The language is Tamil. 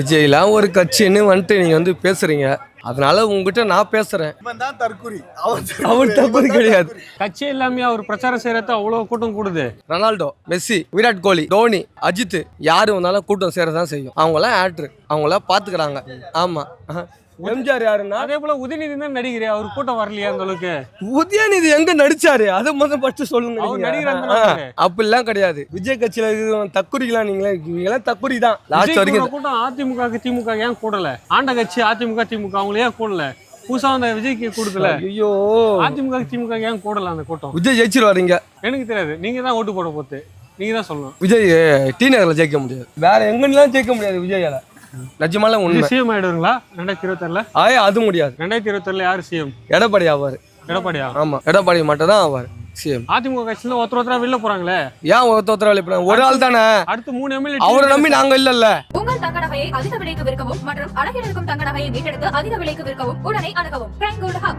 விஜய்லாம் ஒரு கட்சின்னு வந்துட்டு நீங்க வந்து பேசுறீங்க. அதனால உங்ககிட்ட நான் பேசுறேன். இவன் தான் தற்குறி அவன் அவர் தப்பு கிடையாது. கட்சி எல்லாமே அவர் பிரச்சாரம் செய்யறது அவ்வளவு கூட்டம் கூடுது? ரொனால்டோ மெஸ்ஸி விராட் கோலி தோனி அஜித் யாரு வந்தாலும் கூட்டம் சேரதான் செய்யும். அவங்களாம் ஆக்டர் அவங்களாம் பாத்துக்கிறாங்க. ஆமா. எம்ஜிஆர் யாருன்னா? அதே போல உதயநிதி தான் நடிகர். அவர் கூட்டம் வரலையா அந்த அளவுக்கு? உதயநிதி எங்க நடிச்சாரு? அதை முதல்ல ஃபர்ஸ்ட் சொல்லுங்க அந்த. அப்படிலாம் கிடையாது. விஜய் கட்சியில தக்குரிக்கலாம் நீங்களே நீங்களாம் தக்குரி தான். லாஸ்ட் வரைக்கும் கூட கூட்டம் அதிமுக திமுக ஏன் கூடல? ஆண்ட கட்சி அதிமுக திமுக அவங்கள ஏன் கூடல? புதுசா வந்த விஜய்க்கு கொடுக்கல. ஐயோ. அதிமுக திமுக ஏன் கூடல அந்த கூட்டம்? விஜய் ஜெயிச்சிருவாரு இங்க எனக்கு தெரியாது. நீங்க தான் ஓட்டு போட போத்து நீங்க தான் சொல்லணும். விஜய் டி நகர்ல ஜெயிக்க முடியாது. வேற எங்கெல்லாம் ஜெயிக்க முடியாது விஜயால? நிஜமால உண்மை சிஎம் ஆயிடுவீங்களா ரெண்டாயிரத்தி இருபத்தாறுல? ஆயே அது முடியாது. ரெண்டாயிரத்தி இருபத்தாறுல யாரு சிஎம் எடப்பாடி ஆவார். எடப்பாடியா? ஆமா எடப்பாடி மட்டும் தான் ஆவார் சிஎம் அதிமுக கட்சியில ஒருத்தர் ஒருத்தரா வெளில போறாங்களே? ஏன் ஒருத்த ஒருத்தர வெளியே ஒரு ஆள் தானே? அடுத்து மூணு எம்எல்ஏ அவரை நம்பி நாங்க இல்லல்ல. உங்கள் தங்க நகையை அதிக விலைக்கு விற்கவும் மற்றும் அழகில் இருக்கும் தங்க நகையை மீட்டெடுத்து அதிக விலைக்கு விற்கவும் உடனே அணுகவும். Prime gold hub